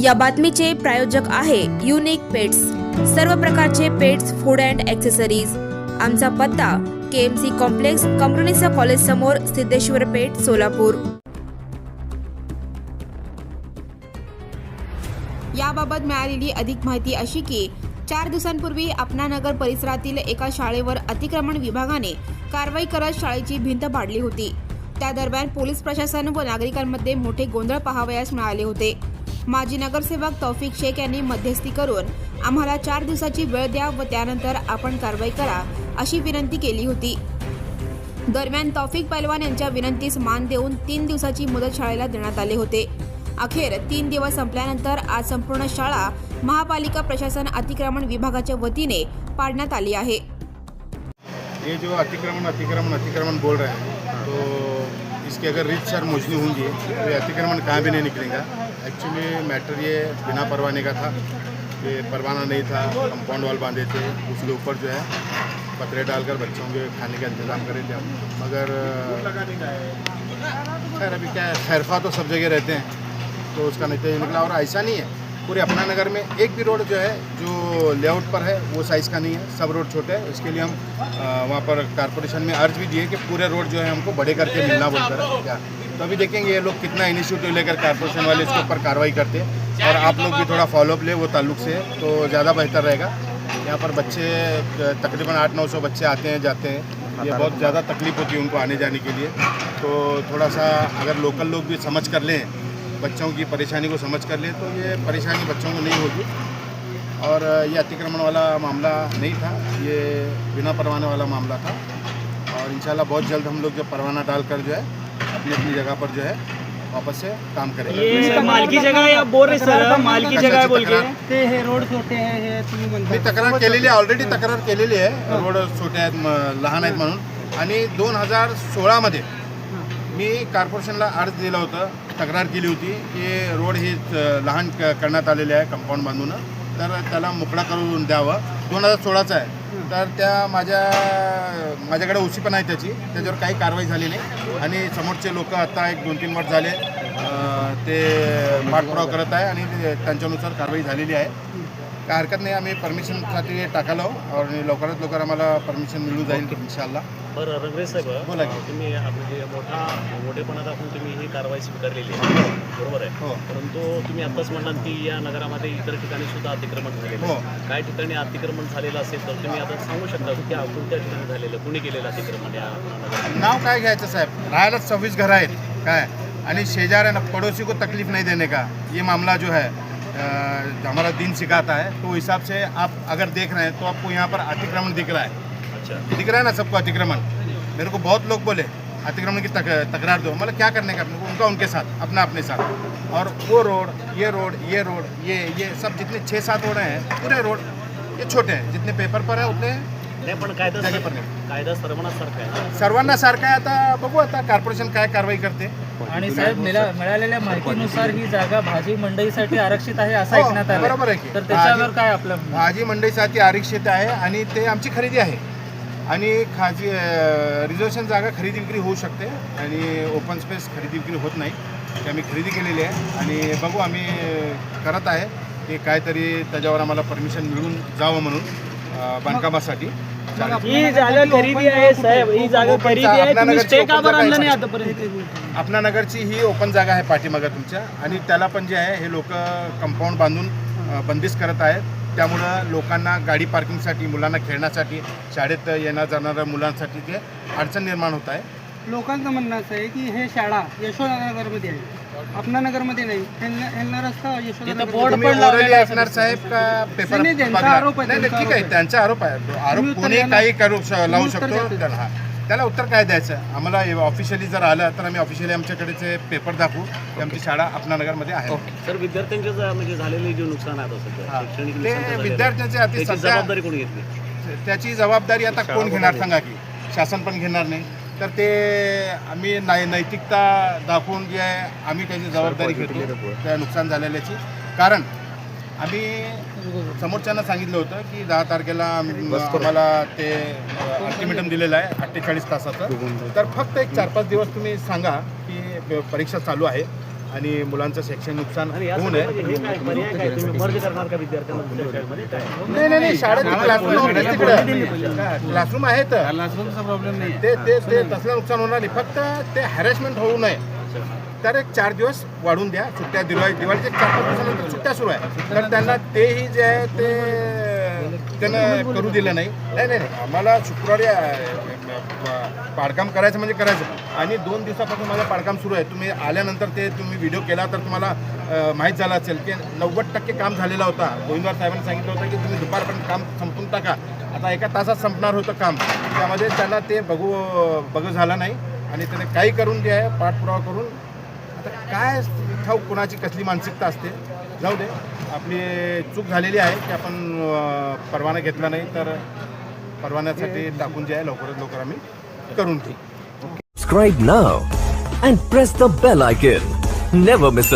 या बातमीचे प्रायोजक आहे युनिक पेट्स सर्व प्रकारचे पेट्स फूड अँड ॲक्सेसरीज आमचा पत्ता के एम सी कॉम्प्लेक्स कंपनीचा कॉलेज समोर सिद्धेश्वर पेठ सोलापूर. याबाबत मिळालेली अधिक माहिती अशी की चार दिवसांपूर्वी अपनानगर परिसरातील एका शाळेवर अतिक्रमण विभागाने कारवाई करत शाळेची भिंत पाडली होती. त्या दरम्यान पोलीस प्रशासन व नागरिकांमध्ये मोठे गोंधळ पाहावयास मिळाले होते. माजी नगरसेवक तौफिक शेख यांनी मध्यस्थी करून आम्हाला चार दिवसाची वेळ द्या व त्यानंतर आपण कारवाई करा अशी विनंती केली होती. दरम्यान तौफिक पैलवान यांच्या विनंतीस मान देऊन तीन दिवसाची मुदत शाळेला देण्यात आले होते. अखेर तीन दिवस संपल्यानंतर आज संपूर्ण शाळा महापालिका प्रशासन अतिक्रमण विभागाच्या वतीने पाडण्यात आली आहे. ये जो अतिक्रमण अतिक्रमण अतिक्रमण बोल रहे हैं तो इसकी अगर रीत सर मोजनी होंगी तो ये अतिक्रमण कहाँ भी नहीं निकलेगा? एक्चुअली मैटर ये बिना परवाने का था ये परवाना नहीं था। कंपाउंड वॉल बांधे थे, उसके ऊपर जो है पतरे डालकर बच्चों के खाने का इंतज़ाम करे थे मगर खैर, अभी क्या है, खैरफा तो सब जगह रहते हैं तो उसका नतीजा निकला और ऐसा नहीं है, पूरे अपना नगर में एक भी रोड जो है, जो लेआउट पर है, वो साइज़ का नहीं है, सब रोड छोटे हैं। इसके लिए हम वहाँ पर कारपोरेशन में अर्ज़ भी दिए कि पूरे रोड जो है हमको बड़े करके मिलना बोलकर क्या? तो अभी देखेंगे ये लोग कितना इनिशिएटिव लेकर कारपोरेशन वाले इसके ऊपर कार्रवाई करते हैं। और आप लोग भी थोड़ा फॉलोअप ले वो ताल्लुक से तो ज़्यादा बेहतर रहेगा। यहाँ पर बच्चे, तकरीबन आठ नौ सौ बच्चे आते हैं, जाते हैं। ये बहुत ज़्यादा तकलीफ़ होती है उनको आने जाने के लिए। तो थोड़ा सा अगर लोकल लोग भी समझ कर लें, बच्चों की परेशानी को समझ कर लें तो ये परेशानी बच्चों को नहीं होगी। और ये अतिक्रमण वाला मामला नहीं था, ये बिना परवाने वाला मामला था। और इंशाल्लाह बहुत जल्द हम लोग जो परवाना डालकर जो है अपनी अपनी जगह पर जो है वापस से काम करेंगे। ये माल की जगह आप बोल रहे सर? माल की जगह बोल के। तक्रार- ते हे रोड छोटे आहे हे तुम्ही मी म्हणता तक्रार केलेली आहे ऑलरेडी तक्रार केलेली आहे रोड छोटे आहेत म- लहान आहेत म्हणून. आणि दोन हजार सोळामध्ये मी कॉर्पोरेशनला अर्ज दिला होता तक्रार केली होती की रोड हे अ, लहान क- करण्यात आलेले आहे कंपाऊंड बांधून. तर त्याला मोकळा करून द्यावं. दोन हजार सोळाचा आहे. तर त्या माझ्या माझ्याकडे ओसी पण आहे त्याची. त्याच्यावर काही कारवाई झाली नाही. आणि समोरचे लोक आता एक दोन तीन वर्ष झाले. ते पाठपुरावा करत आहे आणि त्यांच्यानुसार कारवाई झालेली आहे. काय हरकत नाही. आम्ही परमिशनसाठी टाकालो आणि लवकरात लवकर आम्हाला परमिशन मिळून जाईल इन्शाल्लाह. बरं रंगरे साहेब बोला की. तुम्ही म्हणजे मोठा मोठेपणा दाखवून तुम्ही ही कारवाई स्वीकारलेली आहे. बरोबर आहे. हो. परंतु तुम्ही आत्ताच म्हणाल की या नगरामध्ये इतर ठिकाणी सुद्धा अतिक्रमण झालेलं हो. काही ठिकाणी अतिक्रमण झालेलं असेल तर तुम्ही आता सांगू शकता की त्या कोणत्या ठिकाणी झालेलं कुणी केलेलं अतिक्रमण या नगरात नाव काय घ्यायचं साहेब? राहायला सव्वीस घर आहेत. काय? आणि शेजाऱ्यांना पड़ोसी को तकलीफ नहीं देने का? ये मामला जो है अ, हमारा दिन सिखाता है. तो हिसाब से आप अगर देख रहे हैं तो आपको यहाँ पर अतिक्रमण दिख रहा है. दिख रहा है ना सबको अतिक्रमण। मेरे को बहुत लोग बोले अतिक्रमण की तक, तकरार दो। मतलब क्या करने का उनका उनके साथ अपना अपने साथ। और वो रोड ये रोड ये रोड ये ये सब जितने छः सात रोड हैं पूरे रोड ये छोटे हैं। जितने पेपर पर है उतने नाही पण कायदा जागे पर नाही. कायदा सर्वांनासारखा आहे. सर्वांना सारखं आहे आता बघू आता कॉर्पोरेशन काय कारवाई करते. आणि साहेब मिळा- मिळालेल्या माहितीनुसार ही जागा भाजी मंडईसाठी आरक्षित आहे असं हो, ऐकण्यात आलं बरोबर आहे की. तर त्याच्यावर भाजी- काय आपलं भाजी मंडईसाठी आरक्षित आहे आणि ते आमची खरेदी आहे. आणि खाजी रिझर्वेशन जागा खरेदी विक्री होऊ शकते आणि ओपन स्पेस खरेदी विक्री होत नाही. ते आम्ही खरेदी केलेली आहे आणि बघू आम्ही करत आहे की काहीतरी त्याच्यावर आम्हाला परमिशन मिळून जावं म्हणून बांधकामासाठी. ही जागा खरेदी आहे साहेब. ही जागा ओपन खरेदी जा- आहे. आपल्या तुम्ही नगरची स्टे ओपन का बरं जागा आणलं आहे नाही सर. आतापर्यंत. आपल्या नगरची ही ओपन जागा आहे पाठीमागं तुमच्या. आणि त्याला पण जे आहे हे लोक कंपाऊंड बांधून बंदिस्त करत आहेत. त्यामुळं लोकांना गाडी पार्किंगसाठी मुलांना खेळण्यासाठी शाळेत येणार जाणाऱ्या मुलांसाठी ते अडचण निर्माण होत आहे. लोकांचं म्हणणं असं आहे की हे शाळा यशोदानगरमध्ये आहे. अपना नगरमध्ये नाही ह्यांना रस्ता यशोदानगर तुम्ही orally साहेब का पेपर नाही, त्यांचा बघणार? आरोप आहे, नाही ठीक आहे. त्यांचा आरोप आहे. आरोप उत्तर कोणी द्यायला- काही करू श- लावू उत्तर शकतो हा. त्याला उत्तर काय द्यायचं? आम्हाला ऑफिशियली जर आलं तर आम्ही ऑफिशियली आमच्याकडेचे पेपर दाखवू की आमची शाळा अपना नगरमध्ये आहे. सर विद्यार्थ्यांचे म्हणजे झालेले जे नुकसान आहे आता सध्या हा. शैक्षणिक ते विद्यार्थ्यांचे अति त्याची सध्या जबाबदारी कोणी घेतली? त्याची जबाबदारी आता कोण घेणार? सांगा की. शासन पण घेणार नाही. तर ते आम्ही नै नैतिकता दाखवून जे आहे आम्ही त्याची जबाबदारी घेतो. त्या नुकसान झालेल्याची. कारण आम्ही समोरच्यांना सांगितलं होतं की दहा तारखेला आम- आम्हाला ते अल्टिमेटम दिलेलं आहे अठ्ठेचाळीस तासाचं. तर फक्त एक चार पाच दिवस तुम्ही सांगा की परीक्षा चालू आहे आणि मुलांचं शैक्षणिक नुकसान होऊ नये. म्हणजे हे काय पर्याय काय? तुम्ही मर्ज करणार का विद्यार्थ्यांना दुसऱ्या शाळेमध्ये? काय? नाही नाही नाही शाळेत क्लासरूम क्लासरूम आहेत ते ते ते तसलं नुकसान होणार नाही. फक्त ते हॅरेसमेंट होऊ नये. तर एक चार दिवस वाढून द्या सुट्ट्या दिवाळी दिवाळीच्या चार पाच दिवसानंतर सुट्ट्या सुरू आहे. तर त्यांना तेही जे आहे ते त्यांना करू दिलं नाही. नाही नाही आम्हाला शुक्रवारी पाडकाम करायचं म्हणजे करायचं. आणि दोन दिवसापासून माझं पाडकाम सुरू आहे. तुम्ही आल्यानंतर ते तुम्ही व्हिडिओ केला तर तुम्हाला माहीत झालं असेल की नव्वद टक्के काम झालेला होता. गोविंदवार साहेबांनी सांगितलं होतं की तुम्ही दुपारपर्यंत काम संपून टाका. आता एका तासात संपणार होतं काम. त्यामध्ये त्यांना ते बघू बघू झालं नाही. आणि त्याने काही करून जे आहे पाठपुरावा करून काय ठाऊक कुणाची कसली मानसिकता असते? जाऊ दे. आपली चूक झालेली आहे की आपण परवाना घेतला नाही तर परवान्यासाठी टाकून जे आहे लवकरात लवकर आम्ही करून घेऊ. Subscribe now and press the bell icon. Never miss